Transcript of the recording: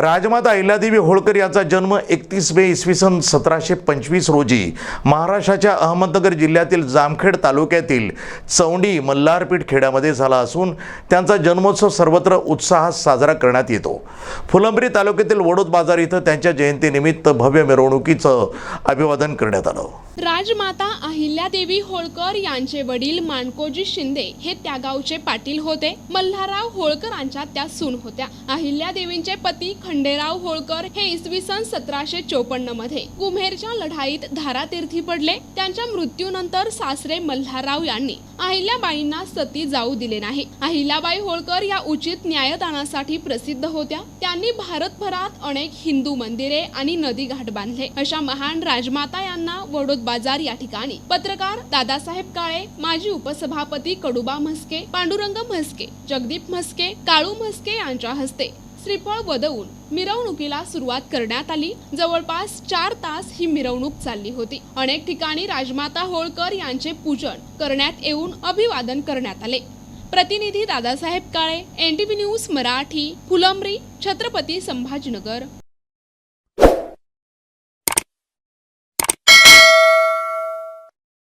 राजमाता अहिल्यादेवी होळकर यांचा जन्म एकतीस मे इसवी सन सतराशे पंचवीस रोजी महाराष्ट्राच्या अहमदनगर जिल्ह्यातील जामखेड तालुक्यातील चौंडी मल्हारपीठ खेड्यामध्ये झाला असून त्यांचा जन्मोत्सव सर्वत्र उत्साहात साजरा करण्यात येतो. फुलंब्री तालुक्यातील वडोद बाजार इथं त्यांच्या जयंतीनिमित्त भव्य मिरवणुकीचं अभिवादन करण्यात आलं. राजमाता अहिल्यादेवी होळकर यांचे वडील मानकोजी शिंदे हे त्या गावचे पाटील होते. मल्हारराव होळकरांच्या त्या सून होत्या. अहिल्यादेवींचे पती खंडेराव होळकर हे इसवी सन सतराशे चोपन्नमध्ये कुम्हेरच्या लढाईत धारातीर्थी पडले. त्यांच्या मृत्यूनंतर सासरे मल्हारराव यांनी अहिल्याबाईंना सती जाऊ दिले नाही. अहिल्याबाई होळकर या उचित न्यायदानासाठी प्रसिद्ध होत्या. त्यांनी भारतभरात अनेक हिंदू मंदिरे आणि नदी घाट बांधले. अशा महान राजमाता यांना वडोद बाजार या ठिकाणी. पत्रकार दादासाहेब काळे माजी उपसभापती कडुबा म्हस्के पांडुरंग म्हस्के जगदीप म्हस्के काळू म्हस्के यांच्या हस्ते श्रीफळ वदवून मिरवणुकीला सुरुवात करण्यात आली. जवळपास चार तास ही मिरवणूक चालली होती. अनेक ठिकाणी राजमाता होळकर यांचे पूजन करण्यात येऊन अभिवादन करण्यात आले. प्रतिनिधी दादासाहेब काळे एनटीव्ही न्यूज मराठी फुलंब्री छत्रपती संभाजीनगर.